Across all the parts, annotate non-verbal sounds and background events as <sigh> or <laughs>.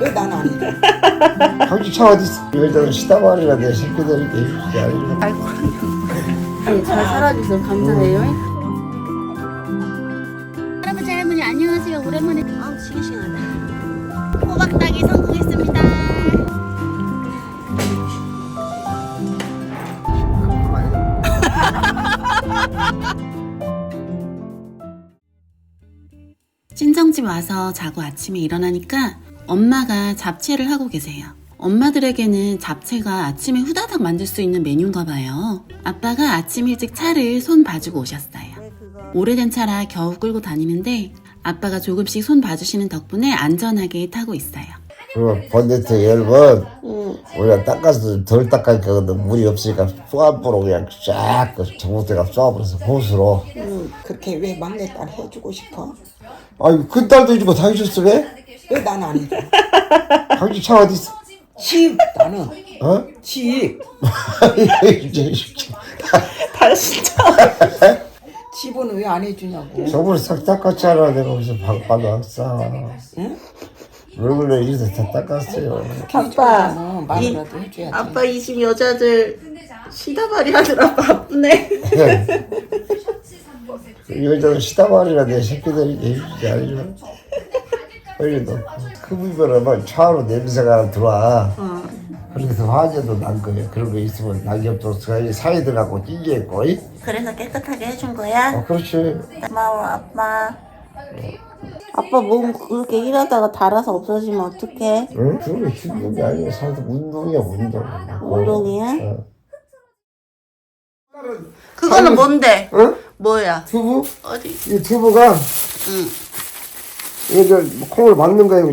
왜난 아니래? 당신 차 어디 있어? 여자는 시다발이라 내 새끼들에게 해주지 않으려 아이고 네, 잘 살아주셔서 감사해요. 할아버지 할머니 안녕하세요. 오랜만에. 아우 싱싱하다. 호박 따기 성공했습니다. 친정집 와서 자고 아침에 일어나니까 엄마가 잡채를 하고 계세요. 엄마들에게는 잡채가 아침에 후다닥 만들 수 있는 메뉴인가 봐요. 아빠가 아침 일찍 차를 손 봐주고 오셨어요. 오래된 차라 겨우 끌고 다니는데 아빠가 조금씩 손 봐주시는 덕분에 안전하게 타고 있어요. 그리고 본네트 열면 우리가 닦아서 덜 닦으니까 근데 물이 없으니까 쏘아보로 그냥 쫙그 전봇대가 쏘아버려서 호수로 그렇게 왜 막내딸 해주고 싶어? 아니 그 딸도 해주고 다 해줬어 왜? 왜난 아니래? 당신 차 어디 있어? 집 나는 어? 집 이제 <laughs> 다 진짜. 집은 왜 안 해주냐고. 저번에 싹 닦았잖아 내가 무슨 방방왔어 응? 왜 그래 이래서 다 닦았어요 아빠, 말이라도 해줘야지. 아빠 이 집 여자들 시다발이 하느라 바쁘네. <laughs> 그 여자는 시다발이라 내 새끼들에게 해주지 않 그래도 흡입을 차로 냄새가 들어와 그래서 화재도 난 거예요 그런 거 있으면 낙엽도 사이들하고 찡기했고 이? 그래서 깨끗하게 해준 거야? 어 그렇지 고마워 아빠. 아빠 몸 그렇게 일하다가 달아서 없어지면 어떡해? 응? 그런 게 힘든 게 아니야 사실 운동이야 운동 운동이야? 어. 그거는 뭔데? 응? 뭐야? 두부? 어디? 이 두부가 응. 이거 저 콩을 만든 거예요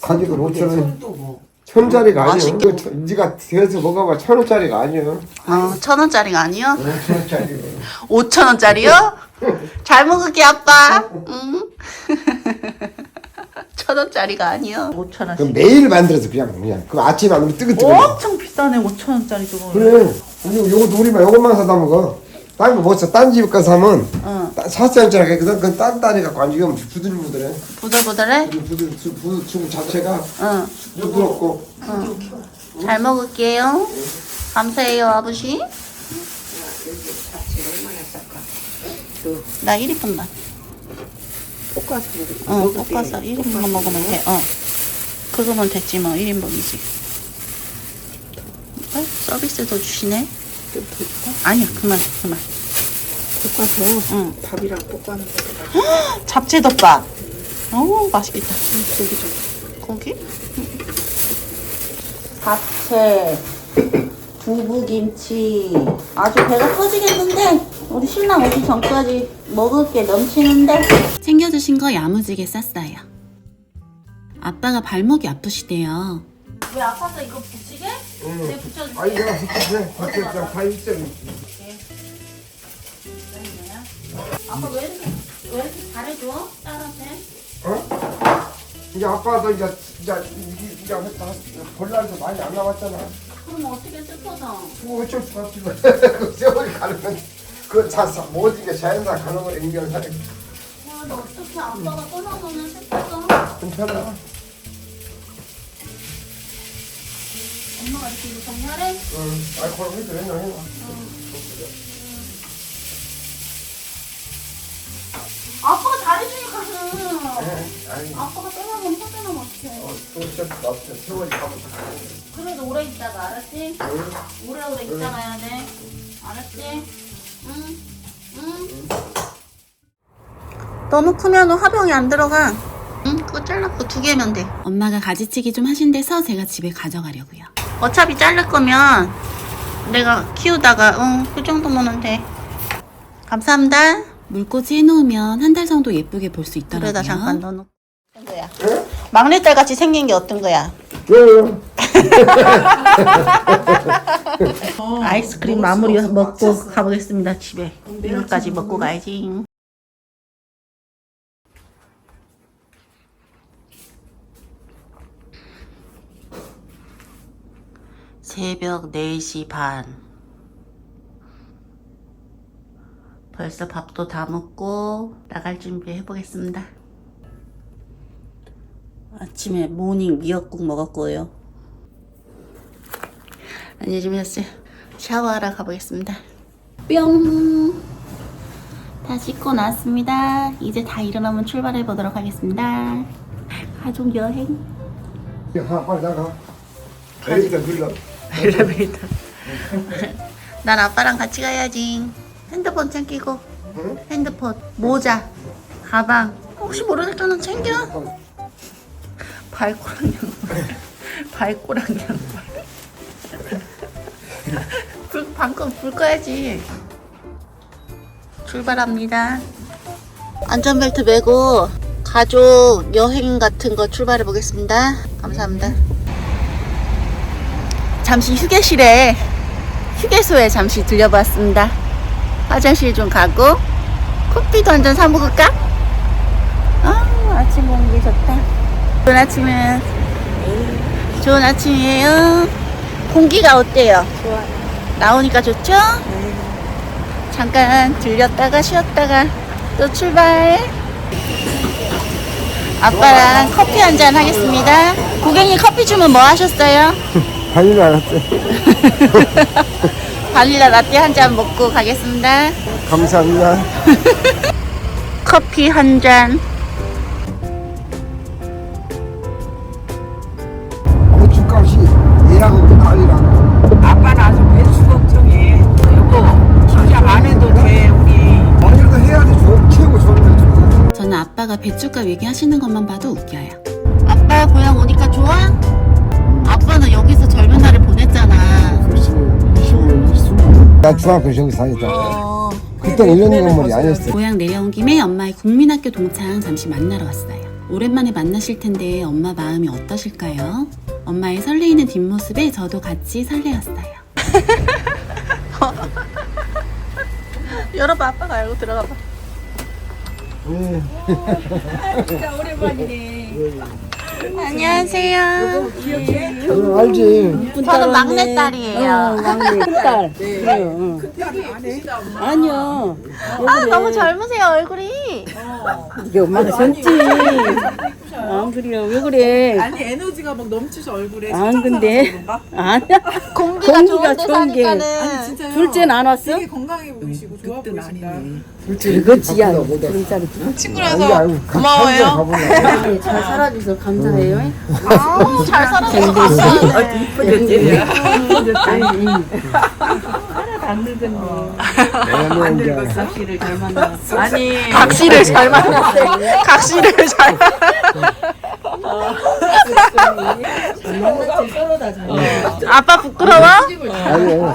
가격은 5천 원 뭐. 천 짜리가 아니야 맛있게. 이거 천- 네가 대서 먹어봐 천 원짜리가 아니야 어, 천 원짜리가 아니요? 5천 원짜리 오천 원짜리요? 잘 먹을게 아빠. 응. <laughs> 천 원짜리가 아니요? 오천 그 매일 만들어서 그냥 그냥 그 아침에 안 먹으면 뜨끈뜨끈해 엄청 비싸네 오천 원짜리 저거. 그래 이거 요거 우리만 요것만 사다 먹어 딴거못 사. 딴집 가서 사면 응. 사스 원짜리 그건 그건 딴 단위 갖고 안 지금 부들부들해 부들부들해? 그리고 부들 부- 부들 중 자체가 응. 부드럽고 잘 먹을게요. 감사해요 아버지. 나 1인분만. 볶아서 어, 볶아서 1인분만 먹으면 돼. 어. 그거면 됐지 뭐 1인분이지. 어? 서비스도 주시네. 아니야 그만 그만. 볶아서 응. 밥이랑 볶아는 거. 잡채덮밥. 오 맛있겠다. 고기 좀. 고기? 잡채, 두부김치. 아주 배가 터지겠는데 우리 신랑 오기 전까지 먹을 게 넘치는데. 챙겨주신 거 야무지게 쌌어요. 아빠가 발목이 아프시대요. 왜 아파서 이거 붙이게? 내 붙여줄게. 아니 내가 그때 그때 다 있어 아빠 왜 이렇게 왜 이렇게 잘해줘? 딸한테? 어? 이제 아빠도 이제 이제 이제 볼날도 많이 안 남았잖아 그럼 어떻게 슬퍼서? 뭐 어쩔 수 없지 뭐. <laughs> 그 세월이 가는 건 그건 자사 모든 게 자연사 가는 걸 인정하는 와, 너 어떻게 아빠가 떠나서는 슬퍼서? 괜찮아 엄마가 이렇게 이거 정리하래? 응. 아이 그럼 해도 되냐 해봐. 아빠가 잘해주니까는 아니. 아빠가 떠나면 혼자나면 어떡해. 또 어쩔 수 없어 세월이 가면 그래도 오래 있다가 알았지? 오래오래 있다 가야 돼. 알았지? 응? 응? 너무 크면 화병이 안 들어가. 응? 그거 잘랐고 두 개면 돼. 엄마가 가지치기 좀 하신 데서 제가 집에 가져가려고요 어차피 자를 거면 내가 키우다가 응그 정도면은 돼. 감사합니다. 물꽂이 해놓으면 한 달 정도 예쁘게 볼 수 있더라고요? 그래다 잠깐 넣어놓고. 어떤 거야? 막내딸 같이 생긴 게 어떤 거야? 응 <laughs> 아이스크림 마무리 먹고 가보겠습니다 집에. 이걸까지 먹고 가야지 새벽 4시 반 벌써 밥도 다 먹고 나갈 준비 해보겠습니다 아침에 모닝 미역국 먹었고요. 안녕히 주무셨어요. 샤워하러 가보겠습니다. 뿅! 다 씻고 나왔습니다. 이제 다 일어나면 출발해 보도록 하겠습니다. 가족 여행. 가 빨리 나가 엘리베이터 불러 엘리베이터. <laughs> 난 아빠랑 같이 가야지. 핸드폰 챙기고, 핸드폰, 모자, 가방. 혹시 모르니까 는 챙겨. 발꼬랑 양말. <laughs> 발꼬랑 양말. <laughs> 불, 방금 불 꺼야지. 출발합니다. 안전벨트 매고 가족 여행 같은 거 출발해 보겠습니다. 감사합니다. 잠시 휴게실에 휴게소에 잠시 들려봤습니다. 화장실 좀 가고 커피도 한 잔 사 먹을까? 아 아침 공기 좋다. 좋은 아침은 좋은 아침이에요. 공기가 어때요? 좋아요. 나오니까 좋죠? 잠깐 들렸다가 쉬었다가 또 출발. 아빠랑 커피 한 잔 하겠습니다. 고객님 커피 주문 뭐 하셨어요? <laughs> 바닐라 알았어 바닐라 라떼 한 잔 먹고 가겠습니다. 감사합니다 <laughs> 커피 한 잔. 고춧값이 얘하고 아니랑 아빠는 아주 배추 걱정해. 여보, 진짜 안 해도 돼, 우리. 아니라도 해야 돼 좋, 최고 좋은 거 저는 아빠가 배추값 얘기하시는 것만 봐도 웃겨요. 아빠 고향 오니까 좋아? 아빠는 여기서 나 중학교 저기 다녔다 어. 그때 1년 건물이 아니었어 고향 내려온 김에 엄마의 국민학교 동창 잠시 만나러 왔어요. 오랜만에 만나실 텐데 엄마 마음이 어떠실까요? 엄마의 설레이는 뒷모습에 저도 같이 설레었어요. <laughs> 열어봐, 아빠가 알고 들어가봐. 진짜 오랜만이네. 안녕하세요. 어, 알지 저는 막내딸이에요. 큰딸. <laughs> 아니요. 아, 너무 젊으세요, 얼굴이. 이게 엄마가 젊지. 안 그래요. 왜 그래? 아니, 에너지가 막 넘치셔, 얼굴에. 안 근데. 아니야. <laughs> 공기가, 공기가 좋은 데 좋은 게. 사니까는. 진짜요? 둘째는 안 왔어? 되게 건강해 보이시고 좋아 보이신다. 그렇지. 야. 그런 사람. 친구라서 고마워요. <laughs> 잘 살아줘서 감사해요. 아우, 잘 살았어. <laughs> 감사하네. 안 늙었어. 삭시를 잘 만났어. 아니, 각시를 잘 만났어요. 각시를 잘 아빠 부끄러워? 아니요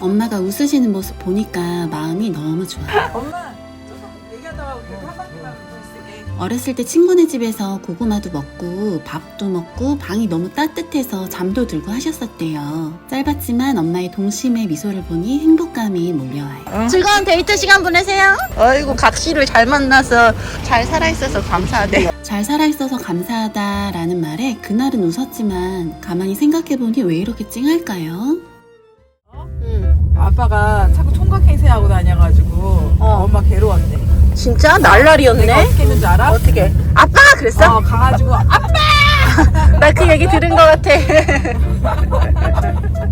엄마가 웃으시는 모습 보니까 마음이 너무 좋아요. 엄마, 어렸을 때 친구네 집에서 고구마도 먹고 밥도 먹고 방이 너무 따뜻해서 잠도 들고 하셨었대요. 짧았지만 엄마의 동심의 미소를 보니 행복감이 몰려와요. 즐거운 데이트 시간 보내세요. 아이고 각시를 잘 만나서 잘 살아있어서 감사하대. 잘 살아있어서 감사하다라는 말에 그날은 웃었지만 가만히 생각해보니 왜 이렇게 찡할까요? 아빠가 자꾸 총각 행세하고 다녀가지고 엄마 괴로웠대. 진짜 내가 날라리였네. 어떻게 했는지 알아? 어떻게? 아빠가 그랬어? 어, 가가지고 아빠! <laughs> 나 그 얘기 들은 것 같아. <laughs>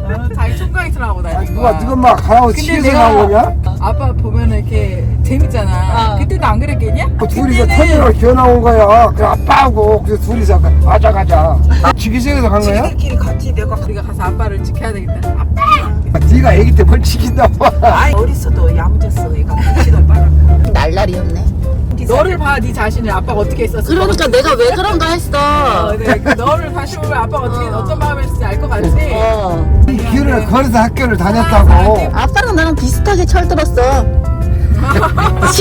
어, 자기 총각 행세를 하고 다니는 누가. 누가 막 가라고 근데 치에서 내가 나온 거냐? 아빠 보면은 이렇게 재밌잖아. 그때도 안 그랬겠냐? 그 둘이서 그때는 터미널 기어 나온 거야 그 아빠하고 그 둘이서 가자 가자 지기생에서 간 거야? 지들끼리 같이 내가 우리가 가서 아빠를 지켜야 되겠다. 아빠! 아, 네가 애기 때 뭘 지킨다 봐 아이 어렸어도 야무졌어. 얘가 시도 빨아. 날라리였네. 너를 봐, 네 자신을 아빠가 어떻게 했었어? 그러니까 내가 왜 그런가 했어. 어, 네. 그 너를 다시 보면 아빠가 어떻게 어 떤 마음이었을지 알 것 같지? 어. 길을 걸어서 학교를 다녔다고 아빠랑 나랑 비슷하게 철들었어.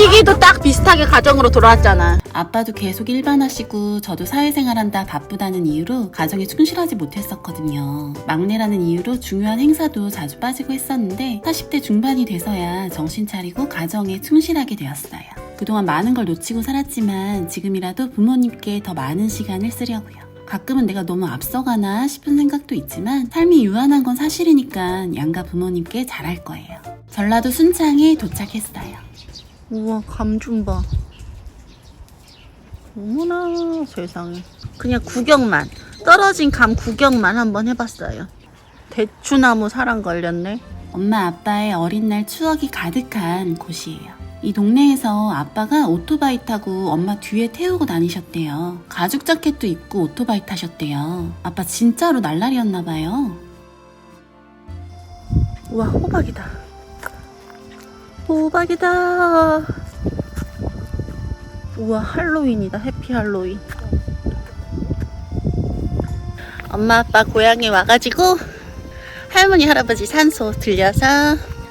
시기도 딱 비슷하게 가정으로 돌아왔잖아. 아빠도 계속 일반하시고 저도 사회생활한다 바쁘다는 이유로 가정에 충실하지 못했었거든요. 막내라는 이유로 중요한 행사도 자주 빠지고 했었는데 40대 중반이 돼서야 정신 차리고 가정에 충실하게 되었어요. 그동안 많은 걸 놓치고 살았지만 지금이라도 부모님께 더 많은 시간을 쓰려고요. 가끔은 내가 너무 앞서가나 싶은 생각도 있지만 삶이 유한한 건 사실이니까 양가 부모님께 잘할 거예요. 전라도 순창에 도착했어요. 우와 감 좀 봐. 어머나 세상에. 그냥 구경만. 떨어진 감 구경만 한번 해봤어요. 대추나무 사랑 걸렸네. 엄마 아빠의 어린 날 추억이 가득한 곳이에요. 이 동네에서 아빠가 오토바이 타고 엄마 뒤에 태우고 다니셨대요. 가죽 자켓도 입고 오토바이 타셨대요. 아빠 진짜로 날라리였나 봐요. 우와, 호박이다. 호박이다. 우와, 할로윈이다. 해피 할로윈. 엄마 아빠 고향에 와가지고 할머니 할아버지 산소 들려서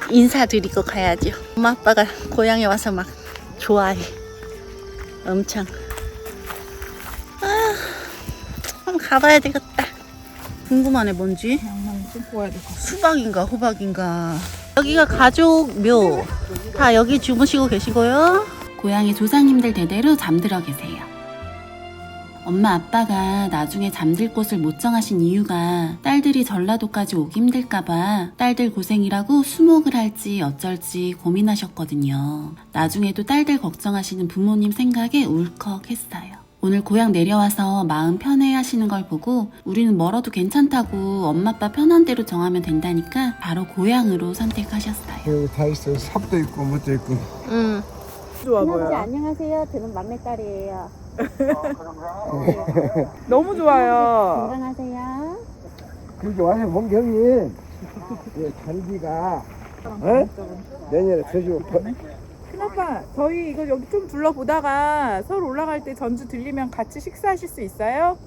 인사드리고 가야죠. 엄마 아빠가 고향에 와서 막 좋아해. 엄청. 아, 한번 가봐야 되겠다. 궁금하네 뭔지. 수박인가 호박인가. 여기가 가족 묘. 다 여기 주무시고 계시고요. 고향의 조상님들 대대로 잠들어 계세요. 엄마 아빠가 나중에 잠들 곳을 못 정하신 이유가 딸들이 전라도까지 오기 힘들까봐 딸들 고생이라고 수목을 할지 어쩔지 고민하셨거든요. 나중에도 딸들 걱정하시는 부모님 생각에 울컥했어요. 오늘 고향 내려와서 마음 편해 하시는 걸 보고 우리는 멀어도 괜찮다고 엄마 아빠 편한 대로 정하면 된다니까 바로 고향으로 선택하셨어요. 여기 다 있어. 삽도 있고 뭣도 있고. 응. 좋아 할아버지 보여. 안녕하세요. 저는 막내딸이에요. <laughs> 너무 좋아요. 건강하세요. 그렇게 와서 본. 예, 잔디가 어? 내년에 더 좋고. 큰아빠, 저희 이거 여기 좀 둘러보다가 서울 올라갈 때 전주 들리면 같이 식사하실 수 있어요?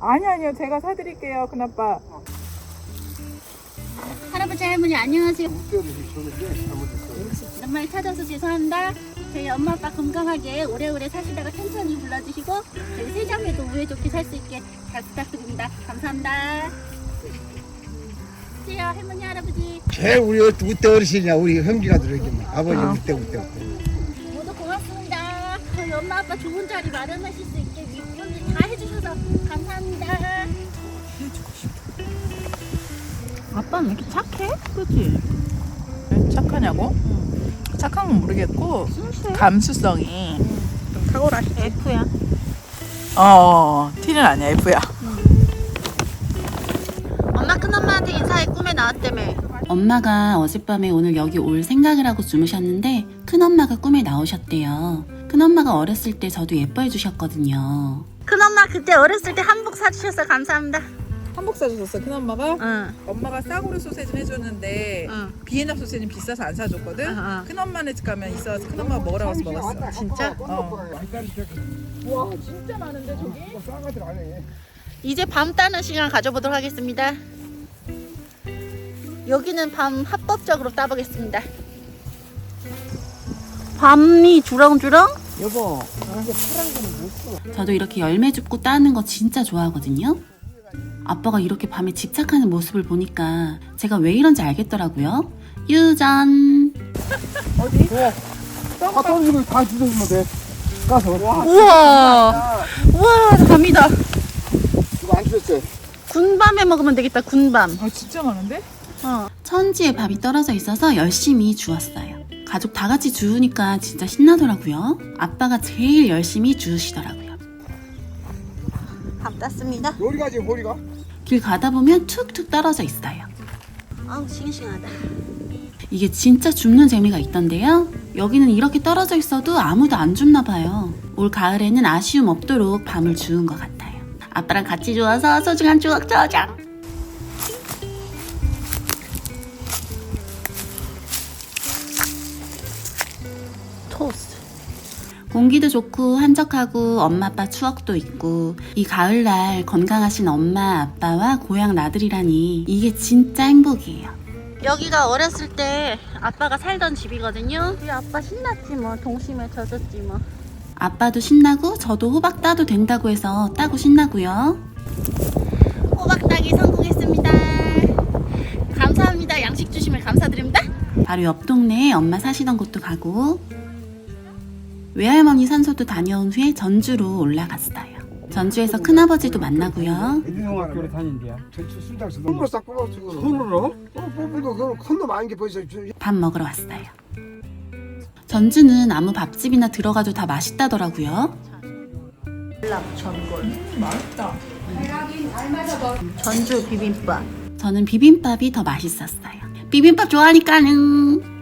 아니 아니요, 제가 사드릴게요, 큰아빠. 할아버지 할머니 안녕하세요. 오랜만에 찾아서 죄송합니다. 저희 엄마 아빠 건강하게 오래오래 사시다가 천천히 불러주시고 저희 세자매도 우애 좋게 살 수 있게 잘 부탁드립니다. 감사합니다. 안녕하세요 할머니 할아버지 제 우리 그때 어르신이야 우리 형제가 들어있겠 아버지 그때 그때. 모두 고맙습니다. 저희 엄마 아빠 좋은 자리 마련하실 수 있게 다 해주셔서 감사합니다. 아빠는 왜 이렇게 착해? 그치? 왜 착하냐고? 착한 건 모르겠고 감수성이 좀 탁월하시지. F야. 어, T는 아니야, F야. 나왔다며 엄마가 어젯밤에 오늘 여기 올 생각을 하고 주무셨는데 큰엄마가 꿈에 나오셨대요 큰엄마가 어렸을 때 저도 예뻐해 주셨거든요 큰엄마 그때 어렸을 때 한복 사주셔서 감사합니다 한복 사주셨어, 큰엄마가? 응, 엄마가 싸구려 소세지는 해줬는데 응. 비엔나 소세지는 비싸서 안 사줬거든? 응, 응. 큰엄마네 집 가면 있어서 큰엄마가 먹으라고 해서 먹었어. 진짜? 어. 와, 진짜 많은데, 저기? 이제 밤 따는 시간 가져보도록 하겠습니다 여기는 밤 합법적으로 따보겠습니다 밤이 주렁주렁 여보. 저도 이렇게 열매 줍고 따는 거 진짜 좋아하거든요. 아빠가 이렇게 밤에 집착하는 모습을 보니까 제가 왜 이런지 알겠더라고요. 유전. 닭똥집을 다 주워주면 돼. 가서. 우와. 우와, 밤이다. 이거 안 주셨어요. 군밤에 먹으면 되겠다, 군밤. 아, 진짜 많은데? 어. 천지에 밥이 떨어져 있어서 열심히 주웠어요. 가족 다 같이 주우니까 진짜 신나더라고요. 아빠가 제일 열심히 주우시더라고요. 밥 땄습니다. 어디 가지 호리가? 길 가다 보면 툭툭 떨어져 있어요. 아우 싱싱하다. 이게 진짜 줍는 재미가 있던데요. 여기는 이렇게 떨어져 있어도 아무도 안 줍나 봐요. 올 가을에는 아쉬움 없도록 밤을 주운 것 같아요. 아빠랑 같이 주워서 소중한 추억 저장. 공기도 좋고 한적하고 엄마 아빠 추억도 있고 이 가을날 건강하신 엄마 아빠와 고향 나들이라니 이게 진짜 행복이에요. 여기가 어렸을 때 아빠가 살던 집이거든요. 우리 아빠 신났지 뭐 동심에 젖었지 뭐. 아빠도 신나고 저도 호박 따도 된다고 해서 따고 신나고요. 호박 따기 성공했습니다. 감사합니다. 양식 주심을 감사드립니다. 바로 옆 동네에 엄마 사시던 곳도 가고 외할머니 산소도 다녀온 후에 전주로 올라갔어요. 전주에서 큰아버지도 만나고요. 유명학교를 다닌대요. 전주 순장서. 손으로 싹 뽑아주고. 손으로? 어, 벌써. 밥 먹으러 왔어요. 전주는 아무 밥집이나 들어가도 다 맛있다더라고요. 맛있다. 전주 비빔밥. 저는 비빔밥이 더 맛있었어요. 비빔밥 좋아하니까는.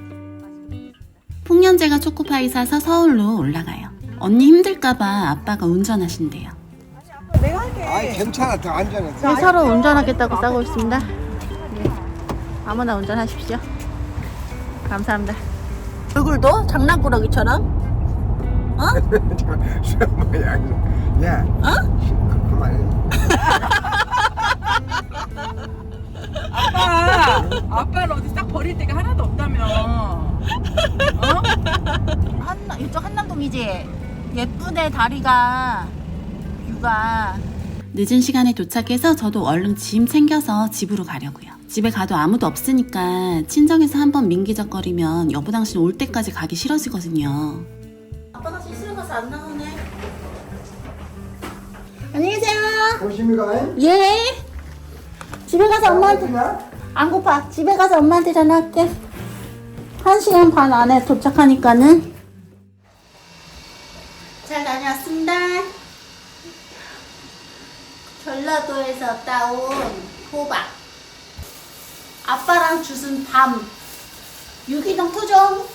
풍년제가 초코파이 사서 서울로 올라가요. 언니 힘들까봐 아빠가 운전하신대요. 아이 괜찮아 더 안전해 네, 서로 운전하겠다고 싸고 있습니다. 네. 아무나 운전하십시오. 감사합니다. 얼굴도 장난꾸러기처럼? <laughs> 뭐야 야 어? 그만해 아빠, 아빠는 어디 딱 버릴 데가 하나도 없다며. 한, 이쪽 한남동이지? 예쁘네, 다리가. 뷰가. 늦은 시간에 도착해서 저도 얼른 짐 챙겨서 집으로 가려고요. 집에 가도 아무도 없으니까 친정에서 한번 민기적거리면 여보 당신 올 때까지 가기 싫어지거든요. 아빠가 실수로 가서 안 나오네. 안녕히 계세요. 조심히 가 예. 집에 가서 엄마한테 안 고파. 집에 가서 엄마한테 전화할게. 한 시간 반 안에 도착하니까는. 잘 다녀왔습니다. 전라도에서 따온 호박. 아빠랑 주순 밤. 유기농 토종.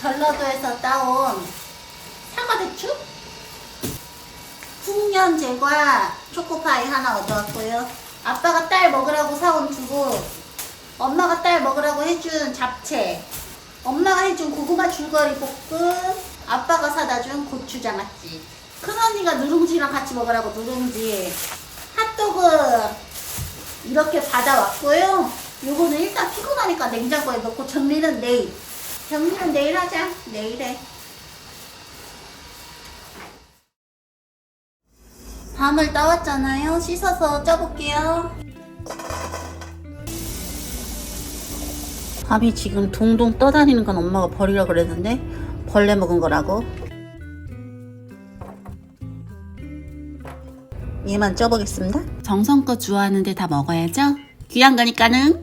전라도에서 따온 사과대추. 풍년제과 초코파이 하나 얻어왔고요. 아빠가 딸 먹으라고 사온 두부, 엄마가 딸 먹으라고 해준 잡채, 엄마가 해준 고구마 줄거리 볶음, 아빠가 사다 준 고추장아찌, 큰언니가 누룽지랑 같이 먹으라고 누룽지, 핫도그 이렇게 받아왔고요. 요거는 일단 피곤하니까 냉장고에 넣고 정리는 내일. 정리는 내일 하자. 내일 해. 밤을 따왔잖아요. 씻어서 쪄볼게요. 밤이 지금 동동 떠다니는 건 엄마가 버리라고 그랬는데 벌레 먹은 거라고. 얘만 쪄보겠습니다. 정성껏 주워하는데 다 먹어야죠. 귀한 거니까는.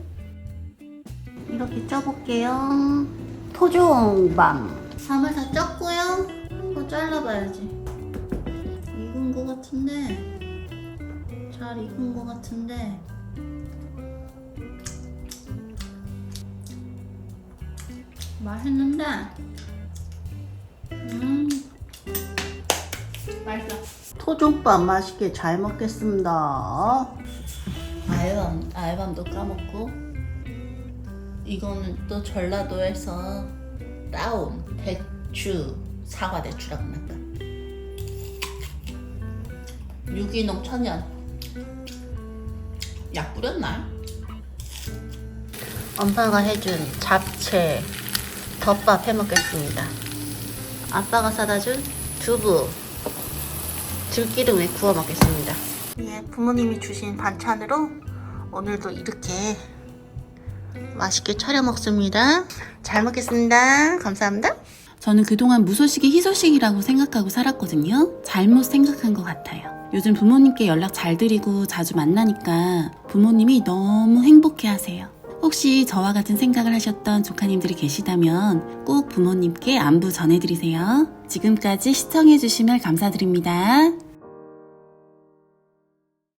이렇게 쪄볼게요. 토종밤. 밤을 다 쪘고요. 이거 잘라봐야지. 익은 거 같은데 잘 익은 거 같은데 맛있는데 음 맛있어. 토종밥 맛있게 잘 먹겠습니다. 알밤 알밤도 까먹고 이거는 또 전라도에서 따온 대추 사과 대추라고 할까 유기농 천연. 약 뿌렸나? 엄마가 해준 잡채 덮밥 해 먹겠습니다. 아빠가 사다 준 두부 들기름에 구워 먹겠습니다. 예, 부모님이 주신 반찬으로 오늘도 이렇게 맛있게 차려 먹습니다. 잘 먹겠습니다. 감사합니다. 저는 그동안 무소식이 희소식이라고 생각하고 살았거든요. 잘못 생각한 것 같아요. 요즘 부모님께 연락 잘 드리고 자주 만나니까 부모님이 너무 행복해 하세요. 혹시 저와 같은 생각을 하셨던 조카님들이 계시다면 꼭 부모님께 안부 전해드리세요. 지금까지 시청해주시면 감사드립니다.